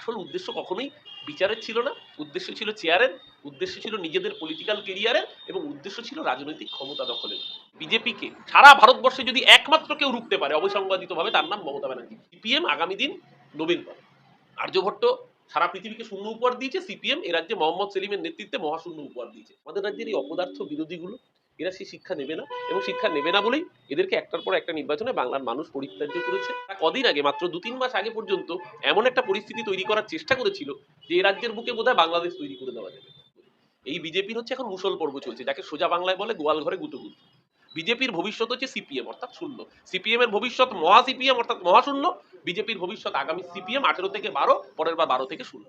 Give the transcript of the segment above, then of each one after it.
আসল উদ্দেশ্য কখনোই বিচারের ছিল না। উদ্দেশ্য ছিল চেয়ারের উদ্দেশ্য ছিল নিজেদের পলিটিক্যাল কেরিয়ারের এবং উদ্দেশ্য ছিল রাজনৈতিক ক্ষমতা দখলের। বিজেপিকে সারা ভারতবর্ষে যদি একমাত্র কেউ রুখতে পারে অবসংবাদিতভাবে তার নাম মমতা ব্যানার্জি সিপিএম আগামী দিন নবীন পাবে আর্যভট্ট সারা পৃথিবীকে শূন্য উপহার দিয়েছে সিপিএম এ রাজ্যে মোহাম্মদ সেলিমের নেতৃত্বে মহাশূন্য উপহার দিয়েছে। আমাদের রাজ্যের এই অপদার্থ বিরোধীগুলো এরা সেই শিক্ষা নেবে না এবং শিক্ষা নেবে না বলেই এদেরকে একটার পর একটা নির্বাচনে বাংলার মানুষ পরিত্যাজ্য করেছে। কদিন আগে মাত্র দু তিন মাস আগে পর্যন্ত এমন একটা পরিস্থিতি তৈরি করার চেষ্টা করেছিল যে এই রাজ্যের বুকে বোধহয় বাংলাদেশ তৈরি করে দেওয়া যাবে। এই বিজেপির হচ্ছে এখন মুসল পর্ব চলছে যাকে সোজা বাংলায় বলে গোয়াল ঘরে গুতুগুত বিজেপির ভবিষ্যৎ হচ্ছে সিপিএম অর্থাৎ শূন্য। সিপিএম এর ভবিষ্যৎ মহা সিপিএম অর্থাৎ মহাশূন্য বিজেপির ভবিষ্যৎ আগামী সিপিএম আঠেরো থেকে বারো পরের বার বারো থেকে শূন্য।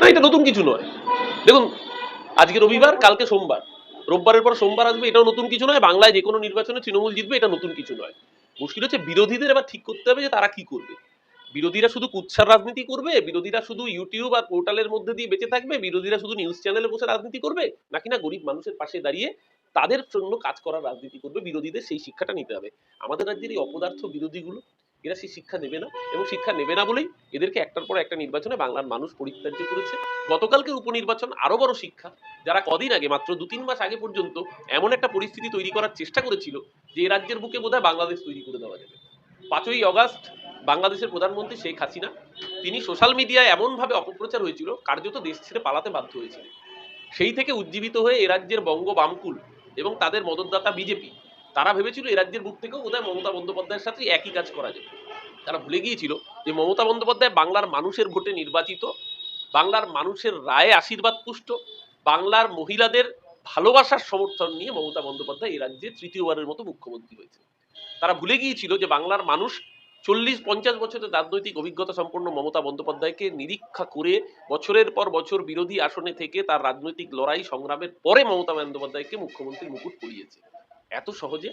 না এটা নতুন কিছু নয়। দেখুন আজকে রবিবার, কালকে সোমবার। রোববারের পর সোমবার আসবে, এটাও নতুন কিছু নয়। বাংলায় যে কোনো নির্বাচনে তৃণমূল জিতবে, এটা নতুন কিছু নয়। মুশকিল হচ্ছে বিরোধীদের এবার ঠিক করতে হবে যে তারা কি করবে। বিরোধীরা শুধু কুৎসার রাজনীতি করবে? বিরোধীরা শুধু ইউটিউব আর পোর্টালের মধ্যে দিয়ে বেঁচে থাকবে? বিরোধীরা শুধু নিউজ চ্যানেলে বসে রাজনীতি করবে? নাকি না গরিব মানুষের পাশে দাঁড়িয়ে তাদের জন্য কাজ করার রাজনীতি করবে? বিরোধীদের সেই শিক্ষাটা নিতে হবে। আমাদের রাজ্যের এই অপদার্থ বিরোধীগুলো এরা সেই শিক্ষা নেবে না এবং শিক্ষা নেবে না বলেই এদেরকে একটার পর একটা নির্বাচনে বাংলার মানুষ পরিত্যাজ্য করেছে। গতকালকের উপনির্বাচন আরও বড় শিক্ষা। যারা কদিন আগে, মাত্র দু তিন মাস আগে পর্যন্ত এমন একটা পরিস্থিতি তৈরি করার চেষ্টা করেছিল যে রাজ্যের বুকে বোধহয় বাংলাদেশ তৈরি করে দেওয়া যাবে। পাঁচই অগাস্ট বাংলাদেশের প্রধানমন্ত্রী শেখ হাসিনা, তিনি সোশ্যাল মিডিয়ায় এমনভাবে অপপ্রচার হয়েছিল, কার্যত দেশ ছেড়ে পালাতে বাধ্য হয়েছিলেন। সেই থেকে উজ্জীবিত হয়ে এ রাজ্যের বঙ্গ বামকুল এবং তাদের মদতদাতা বিজেপি তারা ভেবেছিল এ রাজ্যের বুক থেকেও বোধহয় মমতা বন্দ্যোপাধ্যায়ের সাথে একই কাজ করা যাবে। তারা ভুলে গিয়েছিল যে মমতা বন্দ্যোপাধ্যায় বাংলার মানুষের ভোটে নির্বাচিত, বাংলার মানুষের রায়ে আশীর্বাদ পুষ্ট, বাংলার মহিলাদের ভালোবাসার সমর্থন নিয়ে মমতা বন্দ্যোপাধ্যায় এই রাজ্যে তৃতীয়বারের মতো মুখ্যমন্ত্রী হয়েছে তারা ভুলে গিয়েছিল যে বাংলার মানুষ চল্লিশ পঞ্চাশ বছরের রাজনৈতিক অভিজ্ঞতা সম্পন্ন মমতা বন্দ্যোপাধ্যায়কে নিরীক্ষা করে বছরের পর বছর বিরোধী আসনে থেকে তার রাজনৈতিক লড়াই সংগ্রামের পরে মমতা বন্দ্যোপাধ্যায়কে মুখ্যমন্ত্রীর মুকুট পরিয়েছে। এত সহজে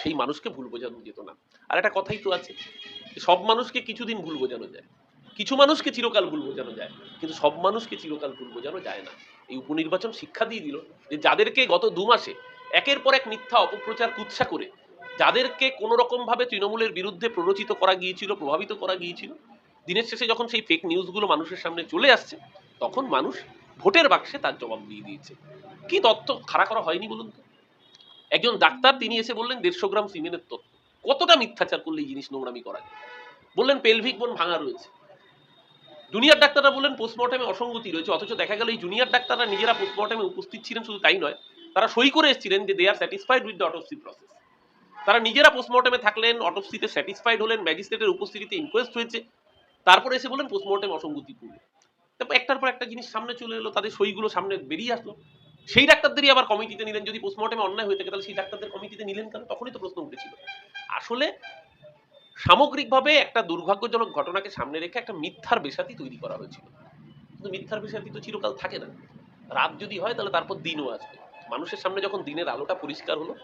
সেই মানুষকে ভুল বোঝানো যেত না। আর একটা কথাই তো আছে সব মানুষকে কিছুদিন ভুল বোঝানো যায়। কিছু মানুষকে চিরকাল ভুল বোঝানো যায়, কিন্তু সব মানুষকে চিরকাল ভুল বোঝানো যায় না। এই উপনির্বাচন শিক্ষা দিয়ে দিল যে যাদেরকে গত দু মাসে একের পর এক মিথ্যা অপপ্রচার কুৎসা করে, যাদেরকে কোনো রকম ভাবে তৃণমূলের বিরুদ্ধে প্ররোচিত করা গিয়েছিল, প্রভাবিত করা গিয়েছিল, দিনের শেষে যখন সেই ফেক নিউজগুলো মানুষের সামনে চলে আসছে, তখন মানুষ ভোটের বাক্সে তার জবাব দিয়ে দিয়েছে। কি তথ্য খাড়া করা হয়নি বলুন তো? একজন ডাক্তার, তিনি এসে বললেন, দেড়শো গ্রাম সিমেন্টের তথ্য। কতটা মিথ্যাচার করলে এই জিনিস নোংরামি করা যায়? বললেন, পেলভিক বোন ভাঙা রয়েছে। জুনিয়র ডাক্তাররা বললেন পোস্টমর্টমে অসঙ্গতি রয়েছে, অথচ দেখা গেল এই জুনিয়র ডাক্তাররা নিজেরা পোস্টমর্টমে উপস্থিত ছিলেন, শুধু তাই নয়, তারা সই করে এসেছিলেন যে they are satisfied with the autopsy process তারা নিজেরা পোস্টমর্টমে থাকলেন অটোপসিতে স্যাটিসফাইড হলেন ম্যাজিস্ট্রেটের উপস্থিতিতে ইনকোয়েস্ট হয়েছে, তারপরে এসে বললেন পোস্টমর্টম অসঙ্গতিপূর্ণ। তারপর একটার পর একটা জিনিস সামনে চলে এলো, তাদের সইগুলো সামনে বেরিয়ে আসলো। সেই ডাক্তারদেরই আবার কমিটিতে নিলেন। যদি পোস্টমর্টমে অন্যায় হয়ে থাকে, তাহলে সেই ডাক্তারদের কমিটিতে নিলেন কেন? তখনই তো প্রশ্ন উঠেছিল। আসলে সামগ্রিকভাবে একটা দুর্ভাগ্যজনক ঘটনাকে সামনে রেখে একটা মিথ্যার বেসাতি তৈরি করা হয়েছিল। কিন্তু মিথ্যার বেসাতি তো চিরকাল থাকে না। রাত যদি হয়, তাহলে তারপর দিনও আসবে। মানুষের সামনে যখন দিনের আলোটা পরিষ্কার হলো,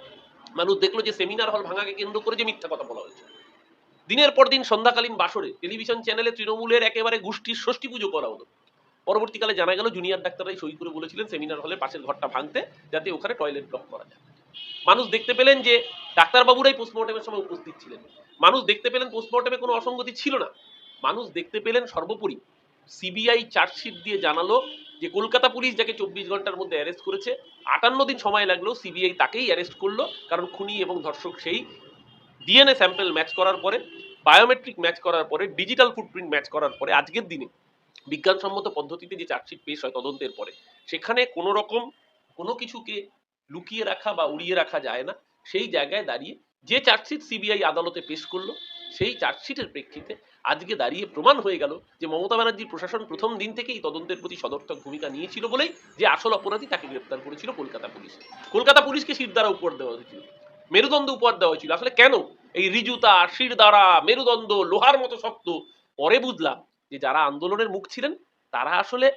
মানুষ দেখল যে সেমিনার হল ভাঙাকে কেন্দ্র করে যে মিথ্যা কথা বলা হয়েছে। দিনের পর দিন সন্ধ্যাকালীন বাসরে টেলিভিশন চ্যানেলে তৃণমূলের একেবারে গোষ্ঠীর ষষ্ঠী পুজো করা হলো। পরবর্তীকালে জানা গেল জুনিয়র ডাক্তাররাই সই করে বলেছিলেন সেমিনার হলে পাশের ঘরটা ভাঙতে যাতে ওখানে টয়লেট ব্লক করা যায়। মানুষ দেখতে পেলেন যে ডাক্তারবাবুরাই পোস্টমর্টমের সময় উপস্থিত ছিলেন। মানুষ দেখতে পেলেন পোস্টমর্টমে কোনো অসঙ্গতি ছিল না। মানুষ দেখতে পেলেন সর্বোপরি সিবিআই চার্জশিট দিয়ে জানালো যে কলকাতা পুলিশ যাকে চব্বিশ ঘণ্টার মধ্যে অ্যারেস্ট করেছে, আটান্ন দিন সময় লাগল সিবিআই তাকেই অ্যারেস্ট করল, কারণ খুনি এবং ধর্ষক সেই ডিএনএ স্যাম্পেল ম্যাচ করার পরে বায়োমেট্রিক ম্যাচ করার পরে ডিজিটাল ফুটপ্রিন্ট ম্যাচ করার পরে, আজকের দিনে বিজ্ঞানসম্মত পদ্ধতিতে যে চার্জশিট পেশ হয় তদন্তের পরে, সেখানে কোনো রকম কোনো কিছুকে লুকিয়ে রাখা বা উড়িয়ে রাখা যায় না। সেই জায়গায় দাঁড়িয়ে যে চার্জশিট সিবিআই আদালতে পেশ করল, সেই চার্জশিটের প্রেক্ষিতে আজকে দাঁড়িয়ে প্রমাণ হয়ে গেল যে মমতা ব্যানার্জির প্রশাসন প্রথম দিন থেকেই তদন্তের প্রতি সদর্থক ভূমিকা নিয়েছিল বলেই যে আসল অপরাধী তাকে গ্রেপ্তার করেছিল কলকাতা পুলিশ। কলকাতা পুলিশকে শির দ্বারা উপহার দেওয়া হয়েছিল। মেরুদণ্ড উপহার দেওয়া হয়েছিল। আসলে কেন? এই রিজুতা শির দ্বারা মেরুদণ্ড, লোহার মতো শক্ত, পরে বুঝলাম যে যারা আন্দোলনের মুখ ছিলেন, তারা আসলে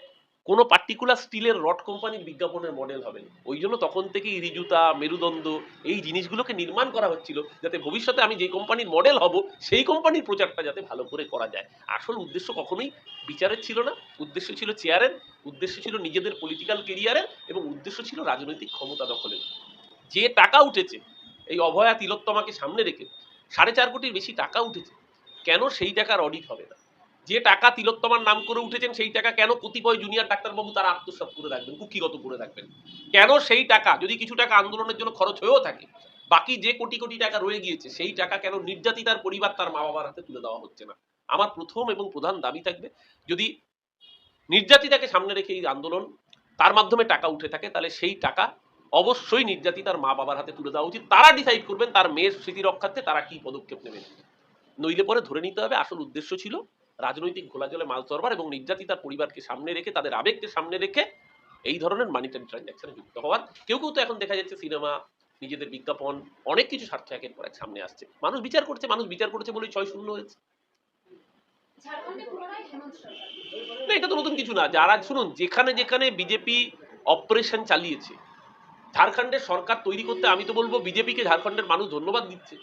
কোনো পার্টিকুলার স্টিলের রড কোম্পানির বিজ্ঞাপনের মডেল হবেন। ওই জন্য তখন থেকেই রিজুতা মেরুদণ্ড এই জিনিসগুলোকে নির্মাণ করা হচ্ছিল যাতে ভবিষ্যতে আমি যে কোম্পানির মডেল হব, সেই কোম্পানির প্রচারটা যাতে ভালো করে করা যায়। আসল উদ্দেশ্য কখনোই বিচারের ছিল না। উদ্দেশ্য ছিল চেয়ারের উদ্দেশ্য ছিল নিজেদের পলিটিক্যাল কেরিয়ারের এবং উদ্দেশ্য ছিল রাজনৈতিক ক্ষমতা দখলের। যে টাকা উঠেছে, এই অভয়া তিলোত্তমাকে সামনে রেখে সাড়ে চার কোটির বেশি টাকা উঠেছে, কেন সেই টাকার অডিট হবে না? যে টাকা তিলোত্তমার নাম করে উঠেছেন, সেই টাকা কেন কতিপয় জুনিয়র ডাক্তারবাবু তারা আত্মসাৎ করে রাখবেন, কুক্ষিগত করে রাখবেন? কেন সেই টাকা, যদি কিছু টাকা আন্দোলনের জন্য খরচ হয়েও থাকে, বাকি যে কোটি কোটি টাকা রয়ে গিয়েছে, সেই টাকা কেন নির্যাতিতার পরিবার তার মা বাবার হাতে তুলে দেওয়া হচ্ছে না? আমার প্রথম এবং প্রধান দাবি থাকবে, যদি নির্যাতিতাকে সামনে রেখে এই আন্দোলন তার মাধ্যমে টাকা উঠে থাকে, তাহলে সেই টাকা অবশ্যই নির্যাতিতার মা বাবার হাতে তুলে দেওয়া উচিত। তারা ডিসাইড করবেন তার মেয়ের স্মৃতি রক্ষার্থে তারা কি পদক্ষেপ নেবেন। নইলে পরে ধরে নিতে হবে, আসল উদ্দেশ্য ছিল রাজনৈতিক ঘোলাজলে মাছ ধরবার এবং নির্যাতিতার পরিবারকে সামনে রেখে তাদের আবেগকে সামনে রেখে এই ধরনের মানি ট্রানজাকশনে যুক্ত হওয়ার। কেউ কেউ তো এখন দেখা যাচ্ছে সিনেমা নিজেদের বিজ্ঞাপন অনেক কিছু স্বার্থ একের পর এক সামনে আসছে। মানুষ বিচার করছে মানুষ বিচার করছে বলেই ছয় শূন্য হয়েছে। না এটা তো নতুন কিছু না। যারা শুনুন যেখানে যেখানে বিজেপি অপারেশন চালিয়েছে ঝাড়খণ্ডের সরকার তৈরি করতে আমি তো বলব বিজেপিকে ঝাড়খণ্ডের মানুষ ধন্যবাদ দিচ্ছে।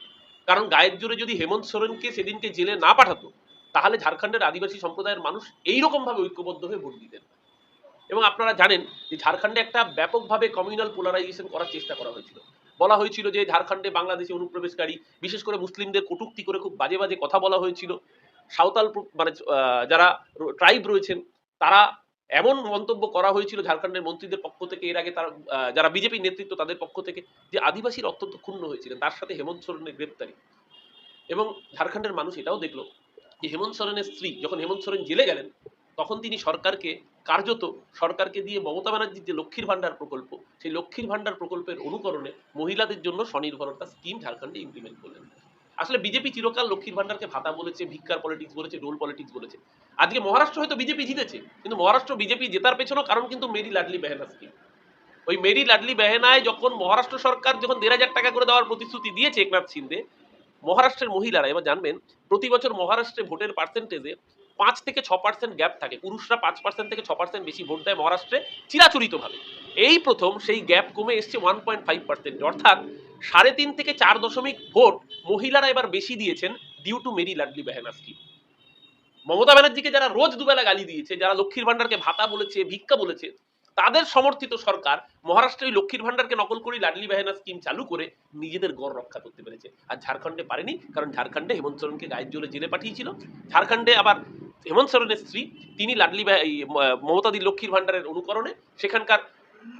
কারণ গায়ের জোরে যদি হেমন্ত সোরেনকে সেদিনকে জেলে না পাঠাতো তাহলে ঝাড়খণ্ডের আদিবাসী সম্প্রদায়ের মানুষ এইরকম ভাবে ঐক্যবদ্ধ হয়ে ভোট দিতেন। না। এবং আপনারা জানেন যে ঝাড়খণ্ডে একটা ব্যাপকভাবে কমিউনাল পোলারাইজেশন করার চেষ্টা করা হয়েছিল। বলা হয়েছিল যে ঝাড়খণ্ডে বাংলাদেশে অনুপ্রবেশকারী, বিশেষ করে মুসলিমদের কটূক্তি করে খুব বাজে বাজে কথা বলা হয়েছিল। সাঁওতাল মানে যারা ট্রাইব রয়েছেন, তারা এমন মন্তব্য করা হয়েছিল ঝাড়খণ্ডের মন্ত্রীদের পক্ষ থেকে, এর আগে তারা যারা বিজেপি নেতৃত্ব তাদের পক্ষ থেকে, যে আদিবাসীর অত্যন্ত ক্ষুণ্ণ হয়েছিলেন। তার সাথে হেমন্ত সোরেনের গ্রেপ্তারি। এবং ঝাড়খণ্ডের মানুষ এটাও দেখল যে হেমন্ত সোরেনের স্ত্রী যখন হেমন্ত সোরেন জেলে গেলেন, তখন তিনি সরকারকে, কার্যত সরকারকে দিয়ে মমতা ব্যানার্জির যে লক্ষ্মীর ভাণ্ডার প্রকল্প, সেই লক্ষ্মীর ভাণ্ডার প্রকল্পের অনুকরণে মহিলাদের জন্য স্বনির্ভরতা স্কিম ঝাড়খণ্ডে ইমপ্লিমেন্ট করলেন। আসলে বিজেপি চিরকাল লক্ষ্মীর ভাণ্ডারকে ভাতা বলেছে, ভিক্ষার পলিটিক্স বলেছে রোল পলিটিক্স বলেছে। আজকে মহারাষ্ট্র হয়তো বিজেপি জিতেছে, কিন্তু মহারাষ্ট্র বিজেপি জেতার পেছনেও কারণ কিন্তু মেরি লাডলি বেহেনা স্কিম ওই মেরি লাডলি বেহেনায় যখন মহারাষ্ট্র সরকার যখন দেড় হাজার টাকা করে দেওয়ার প্রতিশ্রুতি দিয়েছে একনাথ শিন্দে মহারাষ্ট্রের মহিলারা, এবার জানবেন, প্রতি বছর মহারাষ্ট্রে ভোটের পার্সেন্টেজে পাঁচ থেকে ছ পার্সেন্ট গ্যাপ থাকে। পুরুষরা পাঁচ পার্সেন্ট থেকে ছ পার্সেন্ট বেশি ভোট দেয় মহারাষ্ট্রে চিরাচরিতভাবে। এই প্রথম সেই গ্যাপ কমে এসছে ওয়ান পয়েন্ট ফাইভ পার্সেন্ট অর্থাৎ সাড়ে তিন থেকে চার দশমিক ভোট মহিলারা এবার বেশি দিয়েছেন due to Meri Ladli Behena scheme Mamata ব্যানার্জিকে যারা রোজ দুবেলা গালি দিয়েছে, যারা লক্ষ্মীর ভান্ডারকে ভাতা বলেছে, ভিক্ষা বলেছে তাদের সমর্থিত সরকার মহারাষ্ট্রে লক্ষ্মীর ভান্ডারকে নকল করে লাডলি বেহেনা স্কিম চালু করে নিজেদের গড় রক্ষা করতে পেরেছে। আর ঝাড়খণ্ডে পারেনি, কারণ ঝাড়খণ্ডে হেমন্ত সোরেনকে গায়ের জোরে জেলে পাঠিয়েছিল। ঝাড়খণ্ডে আবার হেমন্ত সোরেনের স্ত্রী, তিনি লাডলি মমতাদি লক্ষ্মীর ভান্ডারের অনুকরণে সেখানকার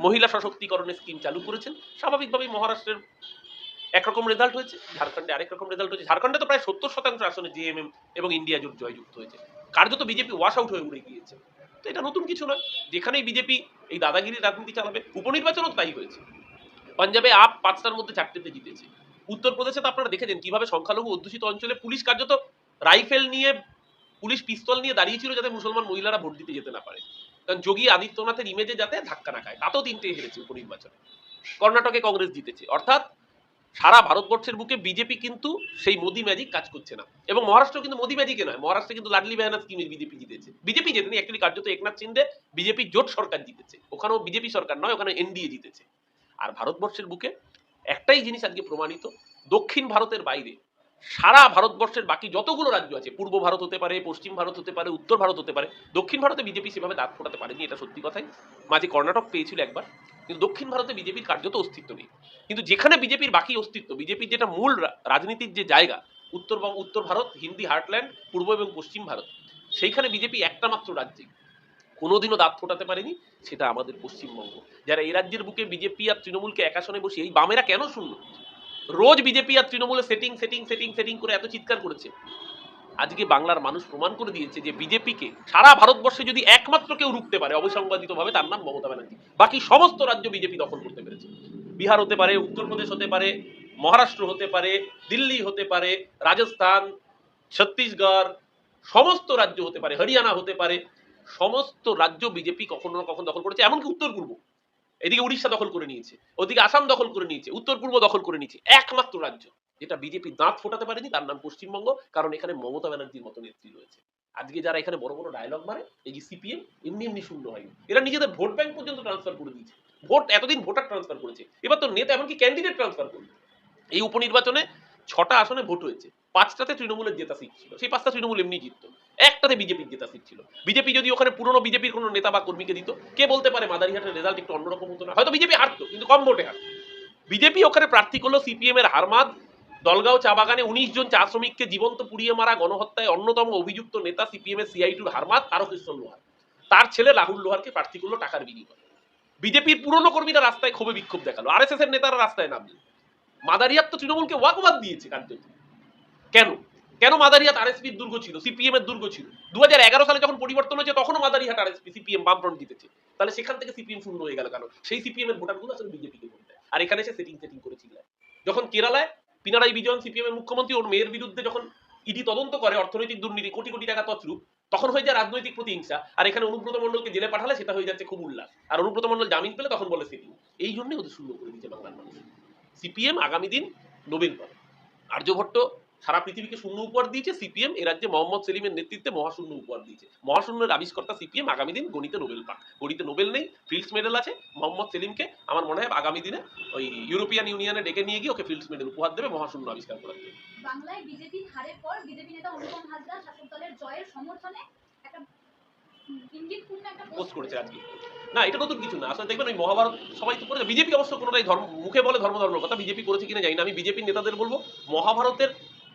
মহিলা সশক্তিকরণের স্কিম চালু করেছেন। স্বাভাবিকভাবেই মহারাষ্ট্রের একরকম রেজাল্ট হয়েছে, ঝাড়খণ্ডে আরেক রকম রেজাল্ট হয়েছে। ঝাড়খণ্ডে তো প্রায় সত্তর শতাংশ আসনে জেএমএম এবং ইন্ডিয়া জোট জয়যুক্ত হয়েছে। কার্যত বিজেপি ওয়াশ আউট হয়ে উড়ে গিয়েছে। এটা নতুন কিছু নয় যেখানেই বিজেপি এই দাদাগিরি রাজনীতি চালাবে, উপনির্বাচনও তাই হয়েছে। পাঞ্জাবে আপ পাঁচটার মধ্যে চারটেতে জিতেছে। উত্তরপ্রদেশে তো আপনারা দেখেছেন কীভাবে সংখ্যালঘু অধ্যুষিত অঞ্চলে পুলিশ কার্যত রাইফেল নিয়ে, পুলিশ পিস্তল নিয়ে দাঁড়িয়েছিল যাতে মুসলমান মহিলারা ভোট দিতে যেতে না পারে। কারণ যোগী আদিত্যনাথের ইমেজে যাতে ধাক্কা না খায়, তাতেও তিনটে হেরেছে উপনির্বাচনে। কর্ণাটকে কংগ্রেস জিতেছে। অর্থাৎ সারা ভারতবর্ষের বুকে বিজেপি কিন্তু সেই মোদি ম্যাজিক কাজ করছে না। এবং মহারাষ্ট্র কিন্তু মোদি ম্যাজিকে নয়, মহারাষ্ট্রে কিন্তু লাডলি বেহানা স্কিমে বিজেপি জিতেছে। বিজেপি জেতেনি অ্যাকচুয়ালি কার্যত একনাথ সিন্ধে বিজেপি জোট সরকার জিতেছে। ওখানেও বিজেপি সরকার নয়, ওখানে এনডিএ জিতেছে। আর ভারতবর্ষের বুকে একটাই জিনিস আজকে প্রমাণিত, দক্ষিণ ভারতের বাইরে সারা ভারতবর্ষের বাকি যতগুলো রাজ্য আছে, পূর্ব ভারত হতে পারে, পশ্চিম ভারত হতে পারে, উত্তর ভারত হতে পারে, দক্ষিণ ভারতে বিজেপি সেভাবে দাঁত ফোটাতে পারেনি, এটা সত্যি কথাই। মাঝে কর্ণাটক পেয়েছিল একবার, কিন্তু দক্ষিণ ভারতে বিজেপির কার্যত অস্তিত্ব নেই। কিন্তু যেখানে বিজেপির বাকি অস্তিত্ব, বিজেপির যেটা মূল রাজনীতির যে জায়গা উত্তরবঙ্গ উত্তর ভারত, হিন্দি, হার্টল্যান্ড, পূর্ব এবং পশ্চিম ভারত, সেইখানে বিজেপি একটা মাত্র রাজ্যে। কোনোদিনও দাঁত ফোটাতে পারেনি, সেটা আমাদের পশ্চিমবঙ্গ। যারা এই রাজ্যের বুকে বিজেপি আর তৃণমূলকে একাশনে বসিয়ে এই বামেরা কেন শূন্য? রোজ বিজেপি আর তৃণমূলে সেটিং সেটিং সেটিং সেটিং করে এত চিৎকার করেছে। আজকে বাংলার মানুষ প্রমাণ করে দিয়েছে যে বিজেপিকে সারা ভারতবর্ষে যদি একমাত্র কেউ রুখতে পারে অবিসংবাদিতভাবে, তার নাম মমতা ব্যানার্জি। বাকি সমস্ত রাজ্য বিজেপি দখল করতে পেরেছে। বিহার হতে পারে উত্তরপ্রদেশ হতে পারে, মহারাষ্ট্র হতে পারে, দিল্লি হতে পারে, রাজস্থান, ছত্তিশগড়, সমস্ত রাজ্য হতে পারে, হরিয়ানা হতে পারে, সমস্ত রাজ্য বিজেপি কখনো না কখনো দখল করেছে, এমনকি উত্তর পূর্ব এদিকে উড়িষ্যা দখল করে নিয়েছে, ওদিকে আসাম দখল করে নিয়েছে, উত্তর পূর্ব দখল করে নিয়েছে, একমাত্র রাজ্য যেটা বিজেপি দাঁত ফোটাতে পারেনি, তার নাম পশ্চিমবঙ্গ, কারণ এখানে মমতা ব্যানার্জির মতো নেত্রী রয়েছে। আজকে যারা এখানে বড় বড় ডায়লগ মারে, এই যে সিপিএম এমনি এমনি শূন্য হয়নি। এরা নিজেদের ভোট ব্যাংক পর্যন্ত ট্রান্সফার করে দিয়েছে। ভোট, এতদিন ভোটার ট্রান্সফার করেছে। এবার তো নেতা, এমনকি ক্যান্ডিডেট ট্রান্সফার করবে এই উপনির্বাচনে ছটা আসনে ভোট হয়েছে। পাঁচটাতে তৃণমূলের জেতা সিট ছিল। সেই পাঁচটা তৃণমূল এমনি জিততো। একটাতে বিজেপির জেতা সিট ছিল। বিজেপি যদি ওখানে পুরনো বিজেপির কোনো নেতা বা কর্মীকে দিত, কে বলতে পারে মাদারিহাটের রেজাল্ট একটু অন্যরকম হতো না? হয়তো বিজেপি হারতো, কিন্তু কম ভোটে হারতো। বিজেপি ওখানে প্রার্থী করল সিপিএম এর হারমাদ, দলগাঁও চা বাগানে উনিশ জন চা শ্রমিককে জীবন্ত পুড়িয়ে মারা গণহত্যায় অন্যতম অভিযুক্ত নেতা সিপিএম এর সিআইটুর হারমাত তারকেশ্বর লোহার। তার ছেলে রাহুল লোহারকে প্রার্থী করল টাকার বিনিময়ে। বিজেপির পুরনো কর্মীরা রাস্তায় ক্ষোভে বিক্ষোভ দেখাল। আর এস এস এর নেতারা রাস্তায় নামলো মাদারিয়াত তো তৃণমূলকে ওয়াকবাদ দিয়েছে কার্যত। কেন? কেন মাদারিহাট আরএসপির দুর্গ ছিল? সিপিএম এর দুর্গ ছিল? দুই হাজার এগারো সালে যখন পরিবর্তন হয়েছে, তখনও মাদারিহাট আরএসপি সিপিএম বামফ্রন্ট জিতেছে। তাহলে সেখান থেকে সিপিএম শূন্য হয়ে গেল কেন? সেই সিপিএম এর ভোটারগুলো আসলে বিজেপিকে ভোট দেয়। আর এখানে সে সেটিং সেটিং করেছিল যখন কেরালায় পিনারাই বিজয়ন সিপিএম এর মুখ্যমন্ত্রী ওর মেয়ের বিরুদ্ধে যখন ইডি তদন্ত করে, অর্থনৈতিক দুর্নীতি, কোটি কোটি টাকা তছরূপ, তখন হয়ে যায় রাজনৈতিক প্রতিহিংসা। আর এখানে অনুব্রত মণ্ডলকে জেলে পাঠালে সেটা হয়ে যাচ্ছে খুব উল্লাস। আর অনুব্রত মণ্ডল জামিন পেলে তখন বলে সেটিং এই জন্যই ওদের শূন্য করে দিচ্ছে বাংলার মানুষ। সিপিএম আগামী দিন নবীন পাবে আর্যভট্ট সারা পৃথিবীকে শূন্য উপহার দিয়েছে সিপিএম এ রাজ্যে মোহাম্মদ সেলিমের নেতৃত্বে মহাশূন্য উপহার দিয়েছে। মহাশূন্যের আবিষ্কর্তা সিপিএম আগামী দিন গণিতে নোবেল পাক। গণিতে নোবেল নেই ফিল্ডস মেডেল আছে। মোহাম্মদ সেলিমকে আমার মনে হয় আগামী দিনে ওই ইউরোপিয়ান ইউনিয়নে ডেকে নিয়ে গিয়ে ওকে ফিল্ডস মেডেল উপহার দেবে মহাশূন্য আবিষ্কার করার জন্য। বাংলায় বিজেপির হারের পর বিজেপি নেতা অনুপম হাজরা শাসক দলের জয়ের সমর্থনে একটা পোস্ট করেছে আজকে। না এটা নতুন কিছু না। আসলে দেখবেন ওই মহাভারত সবাই তো করেছে। বিজেপি অবশ্য কোনোটাই ধর্ম মুখে বলে ধর্ম ধর্মের কথা। বিজেপি করেছে কিনা জানি না। আমি বিজেপির নেতাদের বলব মহাভারতের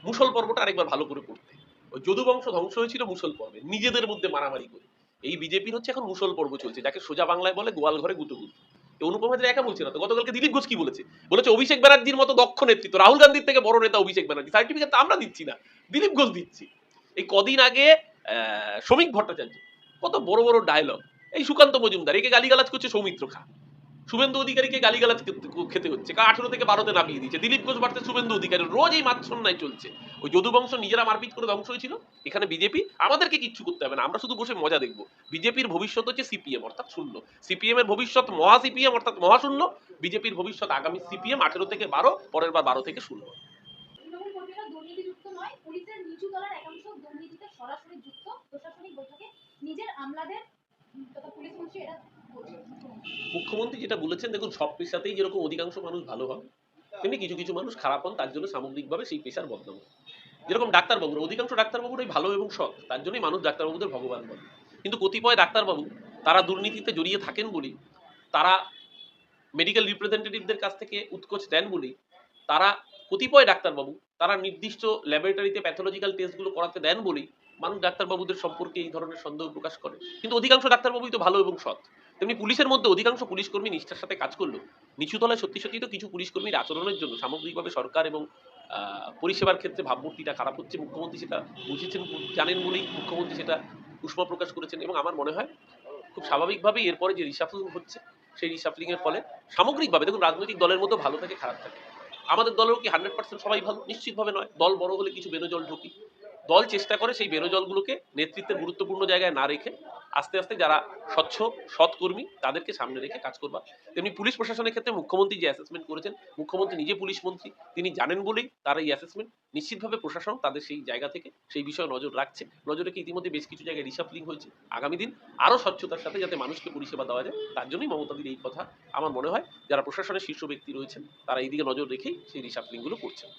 মুসল পর্বটা আরেকবার ভালো করে পড়তে। ওই যদু বংশ ধ্বংস হয়েছিল মুসল পর্বে, নিজেদের মধ্যে মারামারি করে। এই বিজেপির হচ্ছে এখন মুসল পর্ব চলছে, যাকে সোজা বাংলায় বলে গোয়াল ঘরে গুতুগুত অনুপম হাজরা একা বলছে না তো, গতকালকে দিলীপ ঘোষ কি বলেছে? বলেছে, অভিষেক ব্যানার্জির মতো দক্ষ নেতৃত্ব, রাহুল গান্ধীর থেকে বড় নেতা অভিষেক ব্যানার্জি সার্টিফিকেট তো আমরা দিচ্ছি না, দিলীপ ঘোষ দিচ্ছি। এই কদিন আগে শ্রমিক ভট্টাচার্য, কত বড় বড় ডায়লগ এই সুকান্ত মজুমদার, একে গালিগালাজ করছে সৌমিত্র খা। শুভেন্দু অধিকারীকে গালিগালাজ খেতে- হচ্ছে। কা আঠেরো থেকে বারোতে নামিয়ে দিয়েছে। দিলীপ ঘোষ বাড়তে শুভেন্দু অধিকারী। রোজ এই মাতসন্যায় চলছে। ওই যদুবংশ নিজেরা মারপিট করে ধ্বংস হয়েছিল। এখানে বিজেপি, আমাদেরকে কিচ্ছু করতে হবে না। আমরা শুধু বসে মজা দেখব। বিজেপির ভবিষ্যৎ হচ্ছে সিপিএম, অর্থাৎ শূন্য। সিপিএম এর ভবিষ্যৎ মহা সিপিএম, অর্থাৎ মহাশূন্য বিজেপির ভবিষ্যৎ আগামী সিপিএম, আঠেরো থেকে বারো, পরের বার বারো থেকে শূন্য। নিজের আমলাদের পুলিশ মন্ত্রী মুখ্যমন্ত্রী যেটা বলেছেন, দেখুন সব পেশাতেই যেরকম অধিকাংশ মানুষ ভালো হয় তেমনি কিছু কিছু মানুষ খারাপ হন, তার জন্য সামগ্রিকভাবে সেই পেশার বদনাম। যেরকম ডাক্তারবাবুর, অধিকাংশ ডাক্তারবাবুরাই ভালো এবং সৎ, তার জন্যই মানুষ ডাক্তারবাবুদের ভগবান বলে। কিন্তু কতিপয় ডাক্তারবাবু, তারা দুর্নীতিতে জড়িয়ে থাকেন বলেই তারা মেডিকেল রিপ্রেজেন্টেটিভদের কাছ থেকে উৎকোচ দেন বলেই তারা কতিপয় ডাক্তারবাবু, তারা নির্দিষ্ট ল্যাবরেটরিতে প্যাথোলজিক্যাল টেস্টগুলো করাতে দেন বলেই মানুষ ডাক্তারবাবুদের সম্পর্কে এই ধরনের সন্দেহ প্রকাশ করে। কিন্তু অধিকাংশ ডাক্তারবাবুই তো ভালো এবং সৎ। তেমনি পুলিশের মধ্যে অধিকাংশ পুলিশ কর্মী নিষ্ঠার সাথে কাজ করল। নিচু তলায় সত্যি সত্যি তো কিছু পুলিশ কর্মীর আচরণের জন্য, সামগ্রিকভাবে সরকার এবং পরিষেবার ক্ষেত্রে ভাবমূর্তিটা খারাপ হচ্ছে, মুখ্যমন্ত্রী সেটা বুঝেছেন, জানেন বলেই মুখ্যমন্ত্রী সেটা উষ্মা প্রকাশ করেছেন এবং আমার মনে হয় খুব স্বাভাবিকভাবেই এরপরে যে রিসাফলিং হচ্ছে, সেই রিসাফলিং এর ফলে সামগ্রিকভাবে দেখুন রাজনৈতিক দলের মধ্যে ভালো থাকে, খারাপ থাকে। আমাদের দলেও কি হান্ড্রেড পার্সেন্ট সবাই ভালো? নিশ্চিতভাবে নয়। দল বড় হলে কিছু বেরোজল ঢুকি। দল চেষ্টা করে সেই বেরোজলগুলোকে নেতৃত্বের গুরুত্বপূর্ণ জায়গায় না রেখে আস্তে আস্তে যারা স্বচ্ছ সৎ কর্মী তাদেরকে সামনে রেখে কাজ করবা তেমনি পুলিশ প্রশাসনের ক্ষেত্রে মুখ্যমন্ত্রী যে অ্যাসেসমেন্ট করেছেন, মুখ্যমন্ত্রী নিজে পুলিশ মন্ত্রী, তিনি জানেন বলেই তার এই অ্যাসেসমেন্ট নিশ্চিতভাবে প্রশাসন তাদের সেই জায়গা থেকে সেই বিষয়ে নজর রাখছে। নজর রেখে ইতিমধ্যে বেশ কিছু জায়গায় রিসাফলিং হয়েছে। আগামী দিন আরও স্বচ্ছতার সাথে যাতে মানুষকে পরিষেবা দেওয়া যায়, তার জন্যই মমতাদির এই কথা আমার মনে হয়, যারা প্রশাসনের শীর্ষ ব্যক্তি রয়েছেন, তারা এইদিকে নজর রেখেই সেই রিসাফলিংগুলো করছেন।